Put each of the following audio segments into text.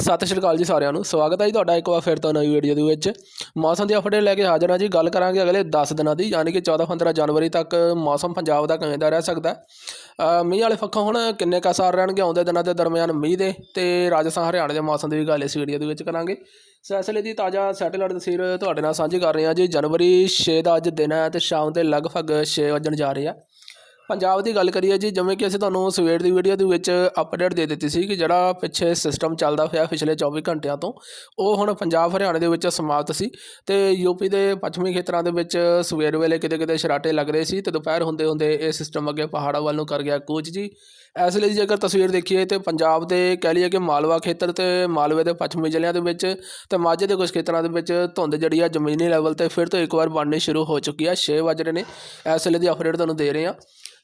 ਸਤਿ ਸ਼੍ਰੀ ਅਕਾਲ ਜੀ ਸਾਰਿਆਂ ਨੂੰ। ਸਵਾਗਤ ਹੈ ਜੀ ਤੁਹਾਡਾ ਇੱਕ ਵਾਰ ਫਿਰ ਤੋਂ ਨਵੀਂ ਵੀਡੀਓ ਦੇ ਵਿੱਚ। ਮੌਸਮ ਦੀ ਅਪਡੇਟ ਲੈ ਕੇ ਹਾਜ਼ਰ ਹਾਂ ਜੀ। ਗੱਲ ਕਰਾਂਗੇ ਅਗਲੇ 10 ਦਿਨਾਂ ਦੀ, ਯਾਨੀ ਕਿ 14-15 ਜਨਵਰੀ ਤੱਕ ਮੌਸਮ ਪੰਜਾਬ ਦਾ ਕਿਵੇਂ ਦਾ ਰਹਿ ਸਕਦਾ ਮੀਂਹ ਵਾਲੇ ਪੱਖੋਂ ਹੁਣ ਕਿੰਨੇ ਕੁ ਅਸਾਰ ਰਹਿਣਗੇ ਆਉਂਦੇ ਦਿਨਾਂ ਦੇ ਦਰਮਿਆਨ ਮੀਂਹ ਦੇ ਤੇ ਰਾਜਸਥਾਨ, ਹਰਿਆਣਾ ਦੇ ਮੌਸਮ ਦੀ ਵੀ ਗੱਲ ਇਸ ਵੀਡੀਓ ਦੇ ਵਿੱਚ ਕਰਾਂਗੇ। ਸੋ ਇਸ ਲਈ ਦੀ ਤਾਜ਼ਾ ਸੈਟੇਲਾਈਟ ਤਸਵੀਰ ਤੁਹਾਡੇ ਨਾਲ ਸਾਂਝੀ ਕਰ ਰਹੇ ਹਾਂ ਜੀ। ਜਨਵਰੀ 6 ਦਾ ਅੱਜ ਦਿਨ ਹੈ ਤੇ ਸ਼ਾਮ ਦੇ ਲਗਭਗ 6 ਵਜਣ ਜਾ ਰਹੇ ਆ। ਪੰਜਾਬ ਦੀ ਗੱਲ ਕਰੀਏ ਜੀ, ਜਿਵੇਂ ਕਿ ਅਸੀਂ ਤੁਹਾਨੂੰ ਸਵੇਰ ਦੀ ਵੀਡੀਓ ਦੇ ਵਿੱਚ ਅਪਡੇਟ ਦੇ ਦਿੱਤੀ ਸੀ ਕਿ ਜਿਹੜਾ ਪਿੱਛੇ ਸਿਸਟਮ ਚੱਲਦਾ ਹੋਇਆ ਪਿਛਲੇ 24 ਘੰਟਿਆਂ ਤੋਂ, ਉਹ ਹੁਣ ਪੰਜਾਬ, ਹਰਿਆਣਾ ਦੇ ਵਿੱਚ ਸਮਾਪਤ ਸੀ ਤੇ ਯੂਪੀ ਦੇ ਪੱਛਮੀ ਖੇਤਰਾਂ ਦੇ ਵਿੱਚ ਸਵੇਰ ਵੇਲੇ ਕਿਤੇ ਕਿਤੇ ਸ਼ਰਾਟੇ ਲੱਗ ਰਹੇ ਸੀ ਤੇ ਦੁਪਹਿਰ ਹੁੰਦੇ ਹੁੰਦੇ ਇਹ ਸਿਸਟਮ ਅੱਗੇ ਪਹਾੜਾਂ ਵੱਲ ਨੂੰ ਕਰ ਗਿਆ ਕੂਚ ਜੀ। ਇਸ ਲਈ ਜੇਕਰ ਤਸਵੀਰ ਦੇਖੀਏ ਤੇ ਪੰਜਾਬ ਦੇ ਕਹਿ ਲਈਏ ਕਿ ਮਾਲਵਾ ਖੇਤਰ ਤੇ ਮਾਲਵੇ ਦੇ ਪੱਛਮੀ ਜ਼ਿਲ੍ਹਿਆਂ ਦੇ ਵਿੱਚ ਤੇ ਮਾਝੇ ਦੇ ਕੁਝ ਖੇਤਰਾਂ ਦੇ ਵਿੱਚ ਧੁੰਦ ਜਿਹੜੀ ਆ ਜ਼ਮੀਨੀ ਲੈਵਲ ਤੇ ਫਿਰ ਤੋਂ ਇੱਕ ਵਾਰ ਬਣਨੀ ਸ਼ੁਰੂ ਹੋ ਚੁੱਕੀ ਆ 6 ਵਜ ਰਹੇ ਨੇ। ਇਸ ਲਈ ਦੀ ਅਪਡੇਟ ਤੁਹਾਨੂੰ ਦੇ ਰਹੇ ਹਾਂ।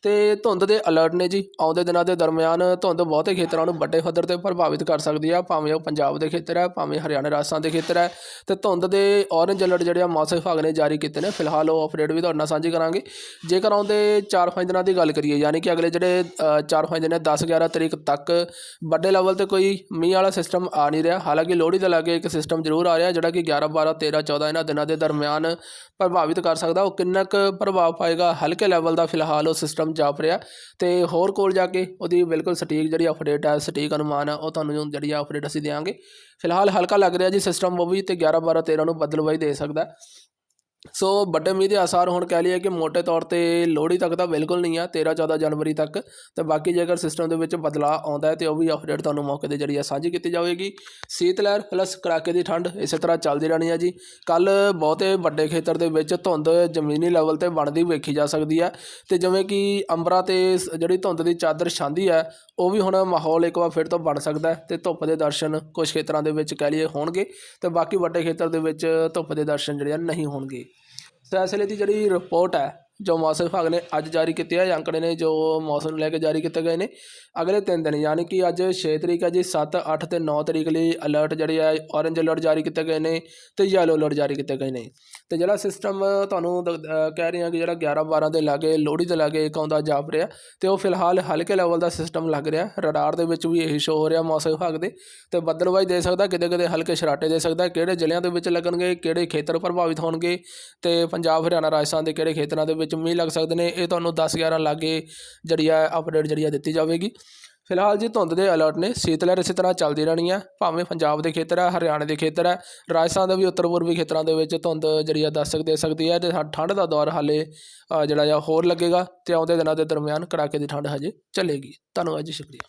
ਅਤੇ ਧੁੰਦ ਦੇ ਅਲਰਟ ਨੇ ਜੀ। ਆਉਂਦੇ ਦਿਨਾਂ ਦੇ ਦਰਮਿਆਨ ਧੁੰਦ ਬਹੁਤੇ ਖੇਤਰਾਂ ਨੂੰ ਵੱਡੇ ਪੱਧਰ ਤੇ ਪ੍ਰਭਾਵਿਤ ਕਰ ਸਕਦੀ ਆ। ਭਾਵੇਂ ਉਹ ਪੰਜਾਬ ਦੇ ਖੇਤਰ ਹੈ, ਭਾਵੇਂ ਹਰਿਆਣਾ ਰਾਜਸਥਾਨ ਦੇ ਖੇਤਰ ਹੈ। ਤੇ ਧੁੰਦ ਦੇ ਔਰੇਂਜ ਅਲਰਟ ਜਿਹੜੇ ਆ ਮੌਸਮ ਵਿਭਾਗ ਨੇ ਜਾਰੀ ਕੀਤੇ ਨੇ। ਫਿਲਹਾਲ ਉਹ ਅਪਡੇਟ ਵੀ ਤੁਹਾਡੇ ਨਾਲ ਸਾਂਝੀ ਕਰਾਂਗੇ। ਜੇਕਰ ਆਉਂਦੇ 4-5 ਦਿਨਾਂ ਦੀ ਗੱਲ ਕਰੀਏ, ਯਾਨੀ ਕਿ ਅਗਲੇ ਜਿਹੜੇ 4-5 ਦਿਨ 10-11 ਤਰੀਕ ਤੱਕ ਵੱਡੇ ਲੈਵਲ ਤੇ ਕੋਈ ਮੀਂਹ ਵਾਲਾ ਸਿਸਟਮ ਆ ਨਹੀਂ ਰਿਹਾ। ਹਾਲਾਂਕਿ ਲੋਹੜੀ ਦੇ ਲਾਗੇ ਇੱਕ ਸਿਸਟਮ ਜ਼ਰੂਰ ਆ ਰਿਹਾ, ਜਿਹੜਾ ਕਿ 11 12 13 14 ਇਹਨਾਂ ਦਿਨਾਂ ਦੇ ਦਰਮਿਆਨ ਪ੍ਰਭਾਵਿਤ ਕਰ ਸਕਦਾ। ਉਹ ਕਿੰਨਾ ਕੁ ਪ੍ਰਭਾਵ ਪਾਏਗਾ, ਹਲਕੇ ਲੈਵਲ ਦਾ ਫਿਲਹਾਲ ਉਹ ਸਿਸਟਮ ਜਾਪ ਰਿਹਾ। ਤੇ ਹੋਰ ਕੋਲ ਜਾ ਕੇ ਉਹਦੀ ਬਿਲਕੁਲ ਸਟੀਕ ਜਿਹੜੀ ਅਪਡੇਟ ਹੈ ਸਟੀਕ ਅਨੁਮਾਨ ਹੈ ਉਹ ਤੁਹਾਨੂੰ ਜਿਹੜੀ ਆ ਅਪਡੇਟ ਅਸੀਂ ਦੇਵਾਂਗੇ ਫਿਲਹਾਲ ਹਲਕਾ ਲੱਗ ਰਿਹਾ ਜੀ ਸਿਸਟਮ ਉਹ ਵੀ ਤੇ 11 12 13 ਨੂੰ ਬਦਲਵਾਈ ਦੇ ਸਕਦਾ। ਸੋ ਵੱਡੇ ਮੀਂਹ ਦੇ ਆਸਾਰ ਹੁਣ ਕਹਿ ਲਈਏ ਕਿ ਮੋٹے ਤੌਰ ਤੇ ਲੋਹੜੀ ਤੱਕ ਤਾਂ ਬਿਲਕੁਲ ਨਹੀਂ ਆ 13 14 ਜਨਵਰੀ ਤੱਕ। ਤੇ ਬਾਕੀ ਜੇਕਰ ਸਿਸਟਮ ਦੇ ਵਿੱਚ ਬਦਲਾਅ ਆਉਂਦਾ ਹੈ ਤੇ ਉਹ ਵੀ ਅਪਡੇਟ ਤੁਹਾਨੂੰ ਮੌਕੇ ਦੇ ਜਰੀਏ ਸਾਂਝੀ ਕੀਤੀ ਜਾਵੇਗੀ। ਸੀਤ ਲਹਿਰ ਪਲੱਸ ਕੜਾਕੇ ਦੀ ਠੰਡ, ਇਸੇ ਤਰ੍ਹਾਂ ਚੱਲਦੀ ਰਹਿਣੀ ਹੈ ਜੀ। ਕੱਲ ਬਹੁਤੇ ਵੱਡੇ ਖੇਤਰ ਦੇ ਵਿੱਚ ਧੁੰਦ ਜ਼ਮੀਨੀ ਲੈਵਲ ਤੇ ਬਣਦੀ ਵੇਖੀ ਜਾ ਸਕਦੀ ਹੈ ਤੇ ਜਿਵੇਂ ਕਿ ਅੰਬਰਾ ਤੇ ਸ- ਜਿਹੜੀ ਧੁੰਦ ਦੀ ਚਾਦਰ ਛਾਂਦੀ ਹੈ ਉਹ ਵੀ ਹੁਣ ਮਾਹੌਲ ਇੱਕ ਵਾਰ ਫਿਰ ਤੋਂ ਬਣ ਸਕਦਾ ਹੈ ਤੇ ਧੁੱਪ ਦੇ ਦਰਸ਼ਨ ਕੁਝ ਖੇਤਰਾਂ ਦੇ ਵਿੱਚ ਕਹਿ ਲਈਏ ਹੋਣਗੇ। ਤੇ ਬਾਕੀ ਵੱਡੇ ਖੇਤਰ ਦੇ ਵਿੱਚ ਧੁੱਪ ਦੇ ਦਰਸ਼ਨ ਜਿਹੜੇ ਆ ਨਹੀਂ ਹੋਣਗੇ। ਇਸ ਲਈ ਦੀ ਜਿਹੜੀ ਰਿਪੋਰਟ ਹੈ ਜੋ ਮੌਸਮ ਵਿਭਾਗ ਨੇ ਅੱਜ ਜਾਰੀ ਕੀਤੀ ਹੈ ਅੰਕੜੇ ਨੇ ਜੋ ਮੌਸਮ ਨੂੰ ਲੈ ਕੇ ਜਾਰੀ ਕੀਤੇ ਗਏ ਨੇ, ਅਗਲੇ 3 ਦਿਨ, ਯਾਨੀ ਕਿ ਅੱਜ 6 ਤਰੀਕ ਹੈ ਜੀ 7 8 ਤੇ 9 ਤਰੀਕ ਲਈ ਅਲਰਟ ਜਿਹੜੇ ਆ ਔਰੇਂਜ ਅਲਰਟ ਜਾਰੀ ਕੀਤੇ ਗਏ ਨੇ ਤੇ ਯੈਲੋ ਅਲਰਟ ਜਾਰੀ ਕੀਤੇ ਗਏ ਨੇ। ਤੇ ਜਿਹੜਾ ਸਿਸਟਮ ਤੁਹਾਨੂੰ ਦ- ਕਹਿ ਰਹੇ ਹਾਂ ਕਿ ਜਿਹੜਾ 11 12 ਦੇ ਲਾਗੇ, ਲੋਹੜੀ ਦੇ ਲਾਗੇ ਇੱਕ ਆਉਂਦਾ ਜਾਪ ਰਿਹਾ, ਤੇ ਉਹ ਫਿਲਹਾਲ ਹਲਕੇ ਲੈਵਲ ਦਾ ਸਿਸਟਮ ਲੱਗ ਰਿਹਾ। ਰਡਾਰ ਦੇ ਵਿੱਚ ਵੀ ਇਹੀ ਸ਼ੋ ਹੋ ਰਿਹਾ ਮੌਸਮ ਵਿਭਾਗ ਦੇ। ਤੇ ਬੱਦਲਵਾਈ ਦੇ ਸਕਦਾ, ਕਿਤੇ ਕਿਤੇ ਹਲਕੇ ਸ਼ਰਾਟੇ ਦੇ ਸਕਦਾ, ਕਿਹੜੇ ਜ਼ਿਲ੍ਹਿਆਂ ਦੇ ਵਿੱਚ ਲੱਗਣਗੇ, ਕਿਹੜੇ ਖੇਤਰ ਪ੍ਰਭਾਵਿਤ ਹੋਣਗੇ, ਤੇ ਪੰਜਾਬ, ਹਰਿਆਣਾ, ਰਾਜਸਥਾਨ ਦੇ ਕਿਹੜੇ ਖੇਤਰਾਂ ਦੇ ਵਿੱਚ ਮੀਂਹ ਲੱਗ ਸਕਦੇ ਨੇ, ਇਹ ਤੁਹਾਨੂੰ 10 11 ਲਾਗੇ ਜਿਹੜੀ ਆ ਅਪਡੇਟ ਜਿਹੜੀ ਆ ਦਿੱਤੀ ਜਾਵੇਗੀ। ਫਿਲਹਾਲ ਜੀ ਧੁੰਦ ਦੇ ਅਲਰਟ ਨੇ ਸੀਤ ਲਹਿਰ ਇਸੇ ਤਰ੍ਹਾਂ ਚੱਲਦੀ ਰਹਿਣੀ ਆ, ਭਾਵੇਂ ਪੰਜਾਬ ਦੇ ਖੇਤਰ ਹੈ ਹਰਿਆਣਾ ਦੇ ਖੇਤਰ ਹੈ ਰਾਜਸਥਾਨ ਦੇ ਵੀ, ਉੱਤਰ ਪੂਰਬੀ ਖੇਤਰਾਂ ਦੇ ਵਿੱਚ ਧੁੰਦ ਜਿਹੜੀ ਆ ਦਸਤਕ ਦੇ ਸਕਦੀ ਹੈ ਤੇ ਠ- ਠੰਡ ਦਾ ਦੌਰ ਹਾਲੇ ਜਿਹੜਾ ਆ, ਹੋਰ ਲੱਗੇਗਾ, ਤੇ ਆਉਂਦੇ ਦਿਨਾਂ ਦੇ ਦਰਮਿਆਨ ਕੜਾਕੇ ਦੀ ਠੰਡ ਹਜੇ ਚੱਲੇਗੀ। ਧੰਨਵਾਦ ਜੀ, ਸ਼ੁਕਰੀਆ।